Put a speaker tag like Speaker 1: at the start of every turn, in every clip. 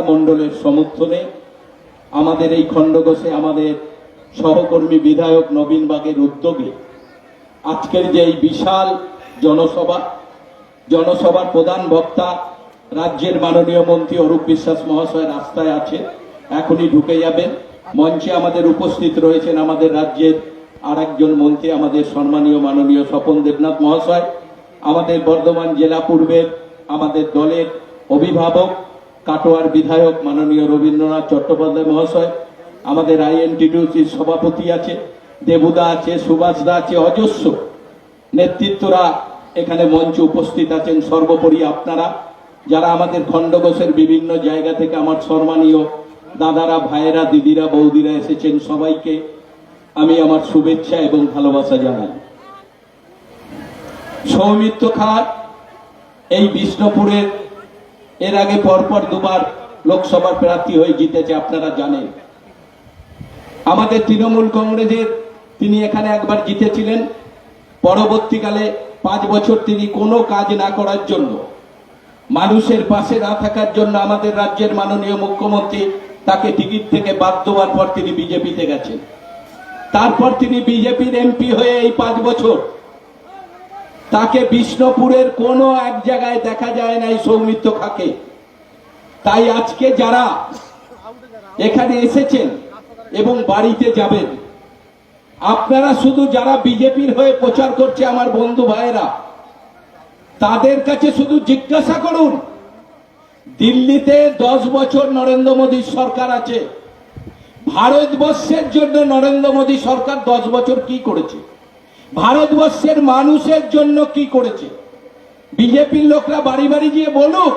Speaker 1: সুজাতা মণ্ডলের সমর্থনে আমাদের এই খণ্ডঘোষে আমাদের সহকর্মী বিধায়ক নবীন বাগের উদ্যোগে আজকের যে এই বিশাল জনসভা, জনসভার প্রধান বক্তা রাজ্যের মাননীয় মন্ত্রী অরূপ বিশ্বাস মহাশয় রাস্তায় আছে এখনই ঢুকে যাবেন। মঞ্চে আমাদের উপস্থিত রয়েছেন আমাদের রাজ্যের আর একজন মন্ত্রী, আমাদের সম্মানীয় মাননীয় স্বপন দেবনাথ মহাশয়, আমাদের বর্ধমান জেলা পূর্বের আমাদের দলের অভিভাবক কাটোয়ার বিধায়ক মাননীয় রবীন্দ্রনাথ চট্টোপাধ্যায় মহাশয়, আমাদের আইএনটিটিউসির সভাপতি আছে, দেবুদা আছে, সুভাষদা আছে, অজস্র নেতৃত্বরা এখানে মঞ্চে উপস্থিত আছেন। সর্বোপরি আপনারা, যারা আমাদের খণ্ডঘোষের বিভিন্ন জায়গা থেকে আমার সম্মানীয় দাদারা, ভাইয়েরা, দিদিরা, বৌদিরা এসেছেন সবাইকে আমি আমার শুভেচ্ছা এবং ভালোবাসা জানাই। সৌমিত্র খান এই বিষ্ণুপুরের এর আগে পরপর দুবার লোকসভার প্রার্থী হয়ে জিতেছে, আপনারা জানেন। আমাদের তৃণমূল কংগ্রেসের তিনি এখানে একবার জিতেছিলেন। পরবর্তীকালে পাঁচ বছর তিনি কোনো কাজ না করার জন্য, মানুষের পাশে না থাকার জন্য আমাদের রাজ্যের মাননীয় মুখ্যমন্ত্রী তাকে টিকিট থেকে বাদ দেওয়ার পর তিনি বিজেপিতে গেছেন। তারপর তিনি বিজেপির এমপি হয়ে এই পাঁচ বছর তাকে বিষ্ণুপুরের কোনো এক জায়গায় দেখা যায় নাই সৌমিত্র খাকে। তাই আজকে যারা এখানে এসেছেন এবং বাড়িতে যাবেন, আপনারা শুধু যারা বিজেপির হয়ে প্রচার করছে আমার বন্ধু ভাইয়েরা, তাদের কাছে শুধু জিজ্ঞাসা করুন, দিল্লিতে দশ বছর নরেন্দ্র মোদীর সরকার আছে, ভারতবর্ষের জন্য নরেন্দ্র মোদী সরকার দশ বছর কি করেছে? ভারতবর্ষের মানুষের জন্য কি করেছে? বিজেপির লোকরা বাড়ি বাড়ি গিয়ে বলুক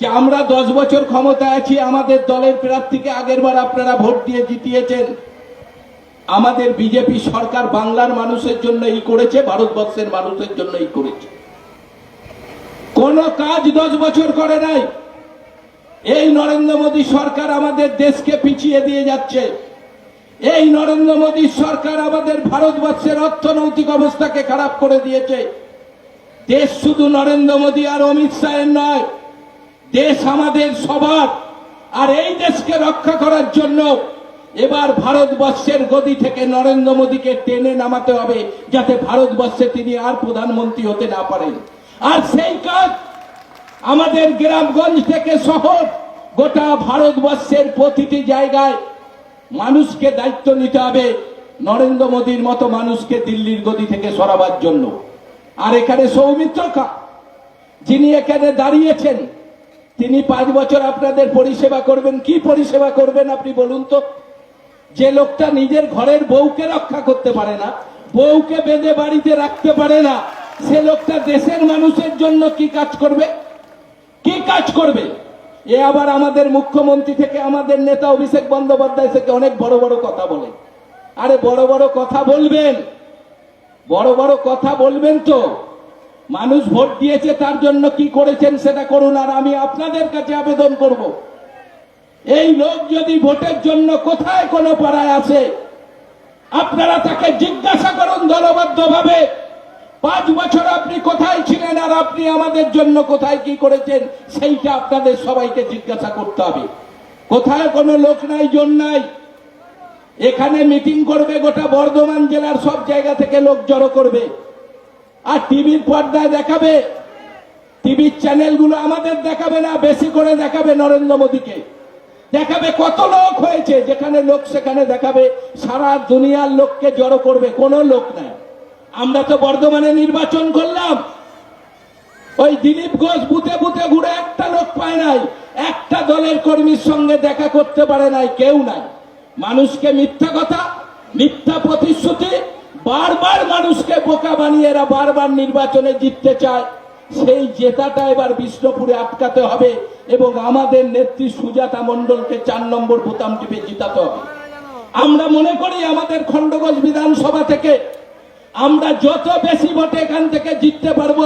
Speaker 1: যে আমরা দশ বছর ক্ষমতায় আছি, আমাদের দলের প্রার্থীকে আগের বার আপনারা ভোট দিয়ে জিতিয়েছেন। আমাদের বিজেপি সরকার বাংলার মানুষের জন্য এই করেছে, ভারতবর্ষের মানুষের জন্য এই করেছে। কোন কাজ দশ বছর করে নাই। এই নরেন্দ্র মোদী সরকার আমাদের দেশকে পিছিয়ে দিয়ে যাচ্ছে। এই নরেন্দ্র মোদী সরকার আমাদের ভারতবর্ষের অর্থনৈতিক অবস্থাকে খারাপ করে দিয়েছে। দেশ শুধু নরেন্দ্র মোদী আর অমিত শাহের নয়, দেশ আমাদের সবার। আর এই দেশকে রক্ষা করার জন্য এবার ভারতবর্ষের গদি থেকে নরেন্দ্র মোদীকে টেনে নামাতে হবে, যাতে ভারতবর্ষে তিনি আর প্রধানমন্ত্রী হতে না পারেন। আর সেই কাজ আমাদের গ্রামগঞ্জ থেকে শহর গোটা ভারতবর্ষের প্রতিটি জায়গায় মানুষকে দায়িত্ব নিতে হবে নরেন্দ্র মোদীর মতো মানুষকে দিল্লির গদি থেকে সরাবার জন্য। আর এখানে সৌমিত্র খা, যিনি এখানে দাঁড়িয়েছেন, তিনি পাঁচ বছর আপনাদের পরিষেবা করবেন। কি পরিষেবা করবেন আপনি বলুন তো? যে লোকটা নিজের ঘরের বউকে রক্ষা করতে পারে না, বউকে বেঁধে বাড়িতে রাখতে পারে না, সে লোকটা দেশের মানুষের জন্য কি কাজ করবে? কি কাজ করবে? এ আবার আমাদের মুখ্যমন্ত্রী থেকে আমাদের নেতা অভিষেক বন্দ্যোপাধ্যায় থেকে অনেক বড় বড় কথা বলে। আরে বড় বড় কথা বলবেন। বড় বড় কথা বলবেন তো। মানুষ ভোট দিয়েছে, তার জন্য কি করেছেন সেটা করুন, আর আমি আপনাদের কাছে আবেদন করব। এই লোক যদি ভোটের জন্য কোথায় কোনো পাড়ায় আছে আপনারা তাকে জিজ্ঞাসা করুন দলবদ্ধভাবে। পাঁচ বছর আপনি কোথায় ছিলেন আর আপনি আমাদের জন্য কোথায় কি করেছেন, সেইটা আপনাদের সবাইকে জিজ্ঞাসা করতে হবে। কোথায় কোনো লোক নাই, জন নাই? এখানে মিটিং করবে গোটা বর্ধমান জেলার সব জায়গা থেকে লোক জড়ো করবে। আর টিভির পর্দায় দেখাবে। টিভির চ্যানেলগুলো আমাদের দেখাবে না, বেশি করে দেখাবে নরেন্দ্র মোদীকে। দেখাবে কত লোক হয়েছে, যেখানে লোক সেখানে দেখাবে, সারা দুনিয়ার লোককে জড়ো করবে, কোনো লোক নাই। আমরা তো বর্ধমানে নির্বাচন করলাম। ওই দিলীপ ঘোষ বুতে বুতে ঘুরে একটা লোক পায় নাই, একটা দলের কর্মীর সঙ্গে দেখা করতে পারে নাই, কেউ নাই। মানুষকে মিথ্যা কথা, মিথ্যা প্রতিশ্রুতি, বারবার মানুষকে বোকা বানিয়ে এরা বারবার নির্বাচনে জিততে চায়। সেই জেতাটা এবার বিষ্ণুপুরে আটকাতে হবে এবং আমাদের নেত্রী সুজাতা মণ্ডলকে চার নম্বর বোতাম টিপে জিতাতে হবে। আমরা মনে করি আমাদের খণ্ডগোজ বিধানসভা থেকে আমরা যত বেশি ভোটে এখান থেকে জিততে পারব,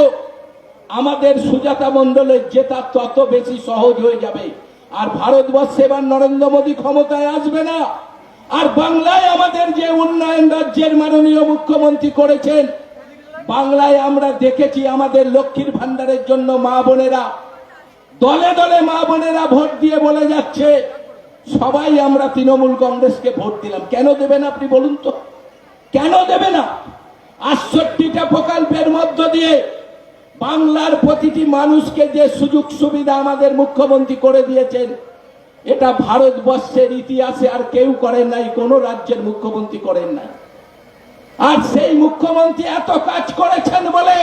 Speaker 1: আমাদের সুজাতা মণ্ডলের জেতা তত বেশি সহজ হয়ে যাবে। আর ভারতবর্ষে এবার নরেন্দ্র মোদী ক্ষমতায় আসবে না। আর বাংলায় আমাদের যে উন্নয়ন রাজ্যের মাননীয় মুখ্যমন্ত্রী করেছেন, বাংলায় আমরা দেখেছি আমাদের লক্ষ্মীর ভান্ডারের জন্য মা বোনেরা, দলে দলে মা বোনেরা ভোট দিয়ে বলে যাচ্ছে, সবাই আমরা তৃণমূল কংগ্রেসকে ভোট দিলাম। কেন দেবেন আপনি বলুন তো? কেন দেবে না আটষট্টিটা প্রকল্পের মধ্য দিয়ে বাংলার প্রতিটি মানুষকে যে সুযোগ সুবিধা আমাদের মুখ্যমন্ত্রী করে দিয়েছেন, এটা ভারতবর্ষের ইতিহাসে আর কেউ করেন নাই, কোনো রাজ্যের মুখ্যমন্ত্রী করেন নাই। আর সেই মুখ্যমন্ত্রী এত কাজ করেছেন বলে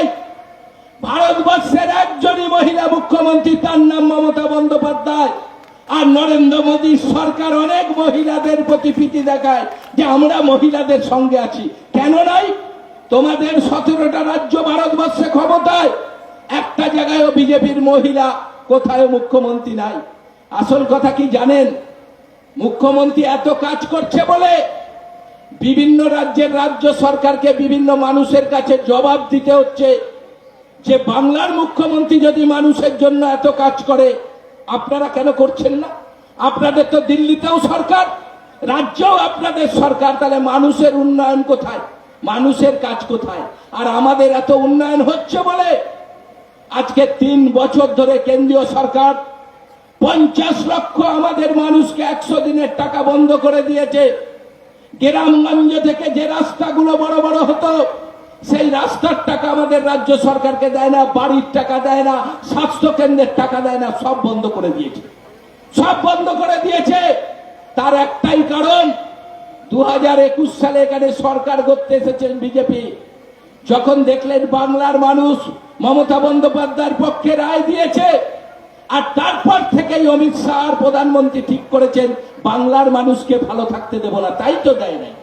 Speaker 1: ভারতবর্ষের একজনই মহিলা মুখ্যমন্ত্রী, তার নাম মমতা বন্দ্যোপাধ্যায়। আর নরেন্দ্র মোদী সরকার অনেক মহিলাদের প্রতি প্রীতি দেখায় যে আমরা মহিলাদের সঙ্গে আছি। কেন নাই তোমাদের সতেরোটা রাজ্য ভারতবর্ষে ক্ষমতায়। একটা জায়গায়ও বিজেপির মহিলা, কোথায় মুখ্যমন্ত্রী নাই। আসল কথা কি জানেন? মুখ্যমন্ত্রী এত কাজ করছে বলে বিভিন্ন রাজ্যের রাজ্য সরকারকে বিভিন্ন মানুষের কাছে জবাব দিতে হচ্ছে যে, বাংলার মুখ্যমন্ত্রী যদি মানুষের জন্য এত কাজ করে, আপনারা কেন করছেন না? আপনাদের তো দিল্লিতেও সরকার, রাজ্যেও আপনাদের সরকার, তাহলে মানুষের উন্নয়ন কোথায়? মানুষের কাজ কোথায়? আর আমাদের এত উন্নয়ন হচ্ছে বলে আজকে তিন বছর ধরে কেন্দ্রীয় সরকার পঞ্চাশ লক্ষ আমাদের মানুষকে একশো দিনের টাকা বন্ধ করে দিয়েছে। গ্রামগঞ্জ থেকে যে রাস্তাগুলো বড় বড় হতো, সেই রাস্তার টাকা আমাদের রাজ্য সরকারকে দেয় না, বাড়ির টাকা দেয় না স্বাস্থ্য কেন্দ্রের টাকা দেয় না, সব বন্ধ করে দিয়েছে। সব বন্ধ করে দিয়েছে। তার একটাই কারণ দু হাজার একুশ সালে এখানে সরকার করতে এসেছেন বিজেপি। যখন দেখলেন বাংলার মানুষ মমতা বন্দ্যোপাধ্যায়ের পক্ষে রায় দিয়েছে, আর তারপর থেকেই অমিত শাহ প্রধানমন্ত্রী ঠিক করেছেন, বাংলার মানুষকে ভালো থাকতে দেব না, তাই তো দেয় নাই।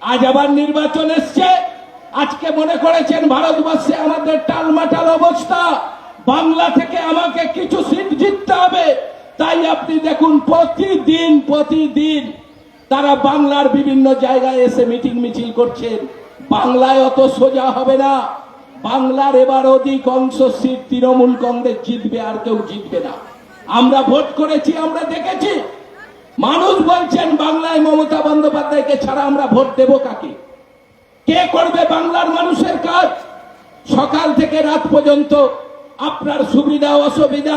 Speaker 1: আজ আবার নির্বাচন এসছে, আজকে মনে করেছেন ভারতবর্ষে আমাদের টালমাটাল অবস্থা, বাংলা থেকে আমাকে কিছু সিট জিততে হবে, তাই আপনি দেখুন প্রতিদিন প্রতিদিন তারা বাংলার বিভিন্ন জায়গায় এসে মিটিং মিছিল করছেন বাংলায় অত সোজা হবে না। বাংলার এবার অধিক অংশ সিট তৃণমূল কংগ্রেস জিতবে আর কেউ জিতবে না। আমরা ভোট করেছি, আমরা দেখেছি। মানুষ বলছেন, বাংলায় মমতা বন্দ্যোপাধ্যায়কে ছাড়া আমরা ভোট দেব কাকে? কে করবে বাংলার মানুষের কাজ? সকাল থেকে রাত পর্যন্ত আপনার সুবিধা, অসুবিধা,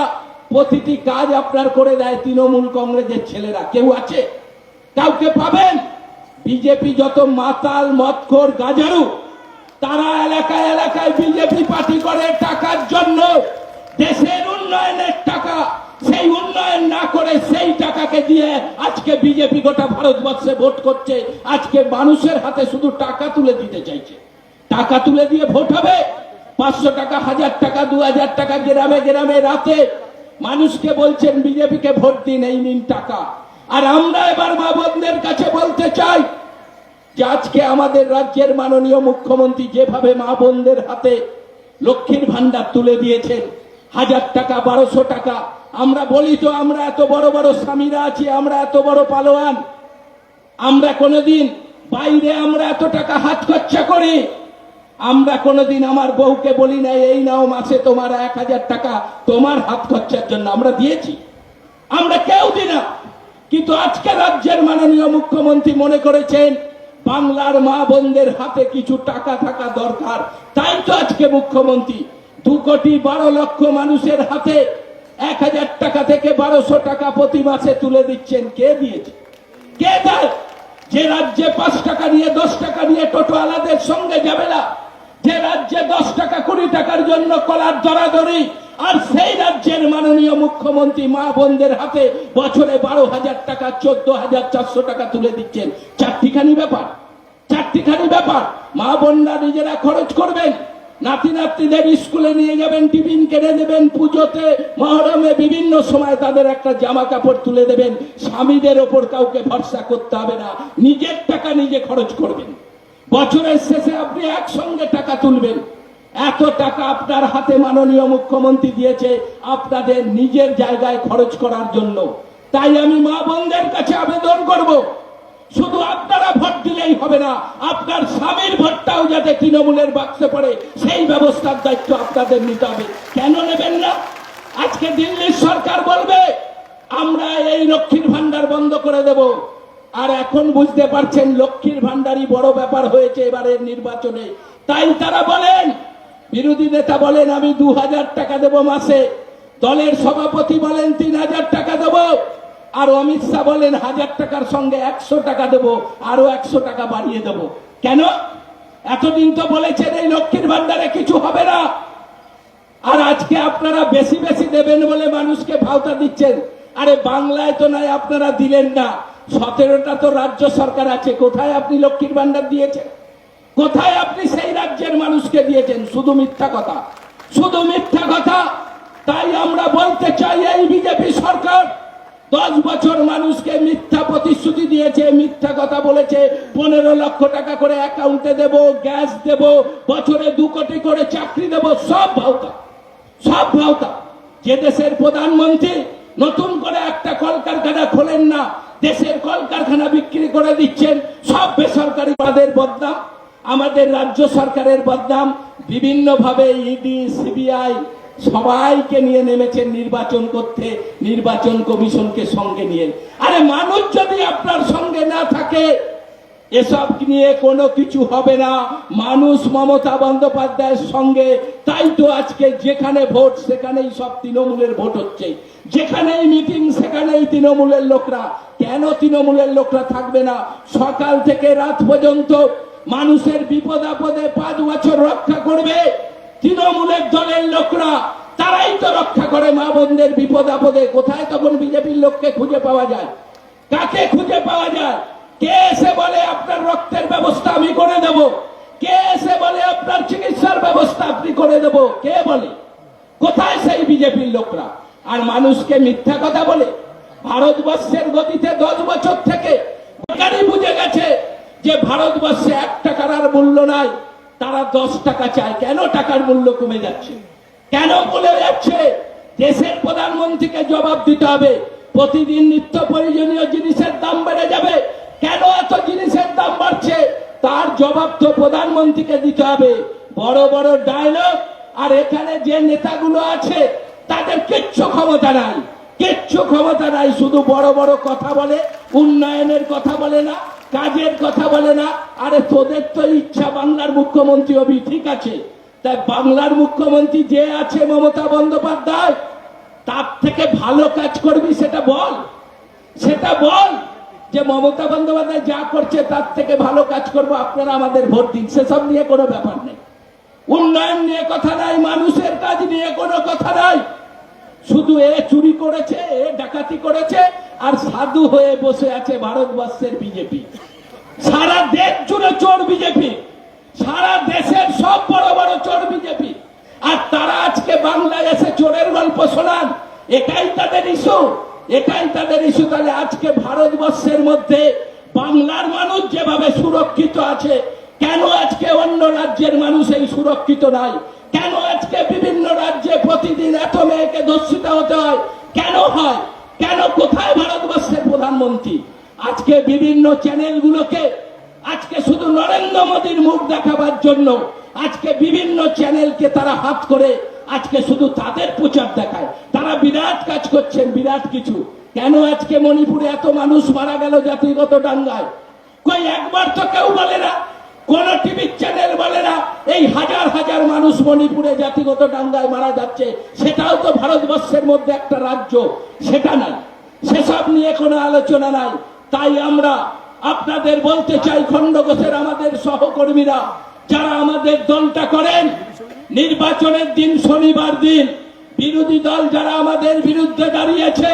Speaker 1: প্রতিটি কাজ আপনার করে দেয় তৃণমূল কংগ্রেসের ছেলেরা। কেউ আছে? কাউকে পাবেন? বিজেপি যত মাতাল, মৎখর, গাজারু, তারা এলাকায় এলাকায় বিজেপি পার্টি করে টাকার জন্য। দেশের উন্নয়নের টাকা, সেই উন্নয়ন না করে সেই টাকাকে দিয়ে আজকে বিজেপি গোটা ভারতবর্ষে ভোট করছে। আজকে মানুষের হাতে শুধু টাকা তুলে দিতে চাইছে। টাকা তুলে দিয়ে ভোট হবে। পাঁচশো টাকা, হাজার টাকা, দু হাজার টাকা, গ্রামে গ্রামে, রাতে। মানুষকে বলছেন, বিজেপিকে ভোট দিন, এই নিন টাকা। আর আমরা এবার মা বোনদের কাছে বলতে চাই যে আজকে আমাদের রাজ্যের মাননীয় মুখ্যমন্ত্রী যেভাবে মা বোনদের হাতে লক্ষ্মীর ভান্ডার তুলে দিয়েছেন, হাজার টাকা, বারোশো টাকা, আমরা বলি তো আমরা এত বড় বড় স্বামীরা আছি, আমরা এত বড় পালোয়ান, আমরা কোনোদিন বাইরে আমরা এত টাকা হাত খরচা করি, আমরা কোনোদিন আমার বউকে বলি না, এই নাও মাসে তোমার এক হাজার টাকা, তোমার হাত খরচার জন্য আমরা দিয়েছি। আমরা কেউ দিই না। কিন্তু আজকে রাজ্যের মাননীয় মুখ্যমন্ত্রী মনে করেছেন, বাংলার মা বোনদের হাতে কিছু টাকা থাকা দরকার। তাই তো আজকে মুখ্যমন্ত্রী, দু কোটি বারো লক্ষ মানুষের হাতে এক হাজার টাকা থেকে বারোশো টাকা প্রতি মাসে তুলে দিচ্ছেন। কে দিয়েছে? কে দেয়? যে রাজ্যে পাঁচ টাকা নিয়ে, দশ টাকা নিয়ে টোটোওয়ালাদের সঙ্গে যাবে না যে রাজ্যে দশ টাকা কুড়ি টাকার জন্য কলার দরাদরি আর সেই রাজ্যের মাননীয় মুখ্যমন্ত্রী মা বোনদের হাতে বছরে বারো হাজার টাকা, চোদ্দ হাজার চারশো টাকা তুলে দিচ্ছেন। চারটিখানি ব্যাপার চারটিখানি ব্যাপার। মা বোনরা নিজেরা খরচ করবেন। নাতি নাতনিদের স্কুলে নিয়ে যাবেন, টিফিন কেড়ে দেবেন পুজোতে, মহরমে বিভিন্ন সময় তাদের একটা জামা কাপড় তুলে দেবেন। স্বামীদের ওপর কাউকে ভরসা করতে হবে না। নিজের টাকা নিজে খরচ করবেন। বছরের শেষে আপনি একসঙ্গে টাকা তুলবেন। এত টাকা আপনার হাতে মাননীয় মুখ্যমন্ত্রী দিয়েছে আপনাদের নিজের জায়গায় খরচ করার জন্য। তাই আমি মা বোনদের কাছে আবেদন করব। শুধু আপনারা ভোট দিলেই হবে না, আপনার স্বামীর ভোটটাও যাতে তৃণমূলের বাক্সে পড়ে, সেই ব্যবস্থার দায়িত্ব আপনাদের নিতে হবে। কেন নেবেন না? আজকে দিল্লির সরকার বলবে, আমরা এই লক্ষ্মীর ভান্ডার বন্ধ করে দেব। আর এখন বুঝতে পারছেন লক্ষ্মীর ভান্ডারই বড় ব্যাপার হয়েছে এবারের নির্বাচনে। তাই তারা বলেন বিরোধী নেতা বলেন, আমি দু হাজার টাকা দেব মাসে। দলের সভাপতি বলেন তিন হাজার টাকা দেবো। আর অমিত শাহ বলেন, হাজার টাকার সঙ্গে একশো টাকা দেবো, আরও একশো টাকা বাড়িয়ে দেবো। কেন? এতদিন তো বলেছেন, এই লক্ষ্মীর ভান্ডারে কিছু হবে না। আর আজকে আপনারা বেশি বেশি দেবেন বলে মানুষকে ভাওতা দিচ্ছেন। আরে, বাংলায় তো নয়, আপনারা দিলেন না। সতেরোটা তো রাজ্য সরকার আছে, কোথায় আপনি লক্ষ্মীর ভান্ডার দিয়েছেন? কোথায় আপনি সেই রাজ্যের মানুষকে দিয়েছেন? শুধু মিথ্যা কথা। শুধু মিথ্যা কথা। তাই আমরা বলতে চাই, এই বিজেপি সরকার দশ বছর মানুষকে মিথ্যা প্রতিশ্রুতি দিয়েছে, মিথ্যা কথা বলেছে। পনেরো লক্ষ টাকা করে অ্যাকাউন্টে দেব, গ্যাস দেব, বছরে দু কোটি করে চাকরি দেব, সব ভাওতা। সব ভাওতা। যে দেশের প্রধানমন্ত্রী নতুন করে একটা কলকারখানা খোলেন না, দেশের কলকারখানা বিক্রি করে দিচ্ছেন, সব বেসরকারি পদের বদনাম। আমাদের রাজ্য সরকারের বদনাম বিভিন্নভাবে ইডি সিবিআই সবাইকে নিয়ে নেমেছেন নির্বাচন করতে, নির্বাচন কমিশনকে সঙ্গে নিয়ে। আরে মানুষ যদি আপনার সঙ্গে না থাকে, এসব নিয়ে কোনো কিছু হবে না। মানুষ মমতা বন্দ্যোপাধ্যায়ের সঙ্গে, তাই তো আজকে যেখানে ভোট, সেখানেই সব তৃণমূলের ভোট হচ্ছে। যেখানেই মিটিং, সেখানেই তৃণমূলের লোকরা। কেন তৃণমূলের লোকরা থাকবে না? সকাল থেকে রাত পর্যন্ত মানুষের বিপদ আপদে পাঁচ বছর রক্ষা করবে। তৃণমূলের দলের লোকরা, তারাই তো রক্ষা করে। মা বোনদের বিপদ আপদে কোথায় তখন বিজেপির লোককে খুঁজে পাওয়া যায়? কাকে খুঁজে পাওয়া যায়? কে এসে বলে, আপনার রক্তের ব্যবস্থা আমি করে দেব কে এসে বলে, আপনার চিকিৎসার ব্যবস্থা আপনি করে দেব কে বলে? কোথায় সেই বিজেপির লোকরা? আর মানুষকে মিথ্যা কথা বলে? ভারতবর্ষের গতিতে দশ বছর থেকে বুঝে গেছে। যে ভারতবর্ষে এক টাকার আর মূল্য নাই, তারা দশ টাকা চায়। কেন টাকার মূল্য কমে যাচ্ছে? কেন বলে যাচ্ছে? দেশের প্রধানমন্ত্রীকে জবাব দিতে হবে। প্রতিদিন নিত্য প্রয়োজনীয় জিনিসের দাম বেড়ে যাবে। কেন এত জিনিসের দাম বাড়ছে? তার জবাব তো প্রধানমন্ত্রীকে দিতে হবে। বড় বড় ডায়লগ, আর এখানে যে নেতাগুলো আছে, তাদের কিচ্ছু ক্ষমতা নাই। কিচ্ছু ক্ষমতা নাই, শুধু বড় বড় কথা বলে, উন্নয়নের কথা বলে না কাজের কথা বলে না, আরে তোদের তো ইচ্ছা বাংলার মুখ্যমন্ত্রী হবি, ঠিক আছে। তাই বাংলার মুখ্যমন্ত্রী যে আছে মমতা বন্দ্যোপাধ্যায়, তার থেকে ভালো কাজ করবি, সেটা বল। সেটা বল যে মমতা বন্দ্যোপাধ্যায় যা করছে, তার থেকে ভালো কাজ করব, আপনারা আমাদের ভোট দিন। সেসব নিয়ে কোনো ব্যাপার নেই। উন্নয়ন নিয়ে কথা নাই, মানুষের কাজ নিয়ে কোনো কথা নাই। শুধু এ চুরি করেছে, এ ডাকাতি করেছে আর সাধু হয়ে বসে আছে ভারতবর্ষের বিজেপি। সারা দেশ জুড়ে চোর বিজেপি। সারা দেশের সব বড় বড় চোর বিজেপি। আর তারা আজকে এসে চোরের গল্প শোনান। এটাই তাদের ইস্যু। এটাই তাদের ইস্যু। তাহলে আজকে ভারতবর্ষের মধ্যে বাংলার মানুষ যেভাবে সুরক্ষিত আছে, কেন আজকে অন্য রাজ্যের মানুষ এই সুরক্ষিত নাই? কেন আজকে বিভিন্ন রাজ্যে প্রতিদিন এত মেয়েকে ধর্ষিত হতে হয়? কেন হয়? কেন কোথায় ভারতবর্ষের প্রধানমন্ত্রী? আজকে বিভিন্ন চ্যানেলগুলোকে, আজকে শুধু নরেন্দ্র মোদীর মুখ দেখাবার জন্য, আজকে বিভিন্ন চ্যানেলকে তারা হাত করে, আজকে শুধু তাদের প্রচার দেখায়। তারা বিরাট কাজ করছেন, বিরাট কিছু। কেন আজকে মণিপুরে এত মানুষ মারা গেল জাতিগত দাঙ্গায়? কই একবার তো কেউ বলে না কোন টিভি চ্যানেল বলে না, এই হাজার হাজার মানুষ মণিপুরে জাতিগত দাঙ্গায় মারা যাচ্ছে। সেটাও তো ভারতবর্ষের মধ্যে একটা রাজ্য, সেটা নাই। সেসব নিয়ে কোনো আলোচনা নাই। তাই আমরা আপনাদের বলতে চাই, খণ্ডঘোষের আমাদের সহকর্মীরা, যারা আমাদের দলটা করেন, নির্বাচনের দিন শনিবার দিন, বিরোধী দল যারা আমাদের বিরুদ্ধে দাঁড়িয়েছে,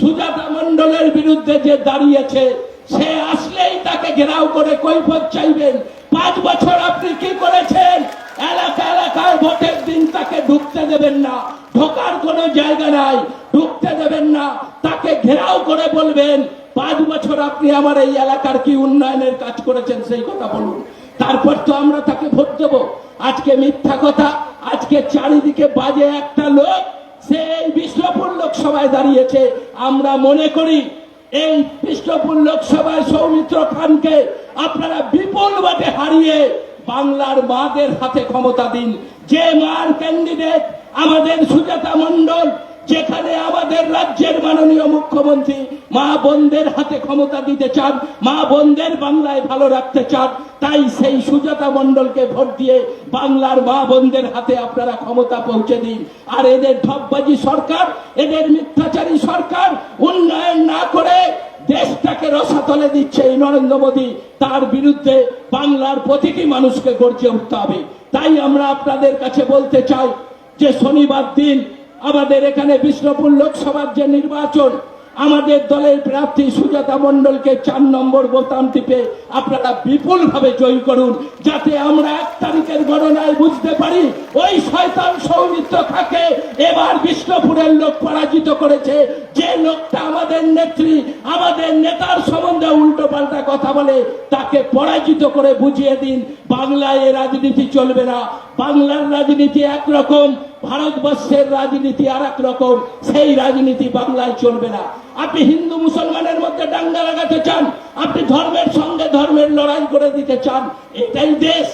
Speaker 1: সুজাতা মণ্ডলের বিরুদ্ধে যে দাঁড়িয়েছে সে আসলেই তাকে ঘেরাও করে কৈফত চাইবেন। পাঁচ বছর আপনি কি করেছেন? এলাকা এলাকায় ভোটের দিন তাকে ঢুকতে দেবেন না। ঢোকার কোনো জায়গা নাই, ঢুকতে দেবেন না। তাকে ঘেরাও করে বলবেন, পাঁচ বছর আপনি আমার এই এলাকার কি উন্নয়নের কাজ করেছেন সেই কথা বলুন। তারপর তো আমরা তাকে ভোট দেব। আজকে মিথ্যা কথা, আজকে চারিদিকে বাজে একটা লোক সে এই বিষ্ণুপুর লোকসভায় দাঁড়িয়েছে। আমরা মনে করি এই কৃষ্ণপুর লোকসভায় সৌমিত্র খানকে আপনারা বিপুল ভাবে হারিয়ে বাংলার মাদের হাতে ক্ষমতা দিন। যে মার ক্যান্ডিডেট আমাদের সুজাতা মণ্ডল যেখানে আমাদের রাজ্যের মাননীয় মুখ্যমন্ত্রী মা বোনদের হাতে ক্ষমতা দিতে চান, মা বোনদের বাংলায় ভালো রাখতে চান, তাই সেই সুজাতা মণ্ডলকে ভোট দিয়ে বাংলার মা বোনদের হাতে আপনারা ক্ষমতা পৌঁছে দিন। আর এদের ঠকবাজি সরকার, এদের মিথ্যাচারী সরকার উন্নয়ন না করে দেশটাকে রসাতলে দিচ্ছে এই নরেন্দ্র মোদী। তার বিরুদ্ধে বাংলার প্রতিটি মানুষকে গর্জে উঠতে হবে। তাই আমরা আপনাদের কাছে বলতে চাই যে শনিবার দিন আমাদের এখানে বিষ্ণুপুর লোকসভার যে নির্বাচন, আমাদের দলের প্রার্থী সুজাতা মণ্ডলকে চার নম্বর বোতাম টিপে আপনারা বিপুল ভাবে জয়ী করুন, যাতে আমরা এক তারিখের গণনায় বুঝতে পারি ওই শয়তান সৌমিত্র থাকে এবার বিষ্ণুপুরের লোক পরাজিত করেছে। যে লোকটা আমাদের নেত্রী, আমাদের নেতার সম্বন্ধে উল্টো পাল্টা কথা বলে তাকে পরাজিত করে বুঝিয়ে দিন। বাংলায় রাজনীতি চলবে না। বাংলার রাজনীতি একরকম ভারতবর্ষের রাজনীতি আর এক রকম, সেই রাজনীতি বাংলায় চলবে না। আপনি হিন্দু মুসলমানের মধ্যে ডাঙ্গা লাগাতে চান, আপনি ধর্মের সঙ্গে ধর্মের লড়াই করে দিতে চান, এটাই দেশ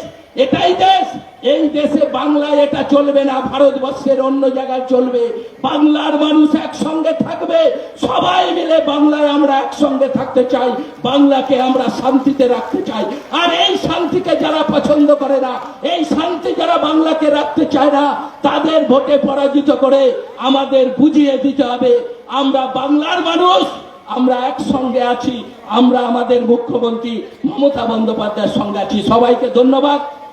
Speaker 1: এটাই দেশ, এই দেশে বাংলায় এটা চলবে না, ভারতবর্ষের অন্য জায়গায় চলবে। বাংলার মানুষ একসঙ্গে থাকবে। সবাই মিলে বাংলায় আমরা একসঙ্গে থাকতে চাই। বাংলাকে আমরা শান্তিতে রাখতে চাই। আর এই শান্তিকে যারা পছন্দ করে না, এই শান্তি যারা বাংলাকে রাখতে চায় না, তাদের ভোটে পরাজিত করে আমাদের বুঝিয়ে দিতে হবে, আমরা বাংলার মানুষ, আমরা একসঙ্গে আছি, আমরা আমাদের মুখ্যমন্ত্রী মমতা বন্দ্যোপাধ্যায়ের সঙ্গে আছি। সবাইকে ধন্যবাদ।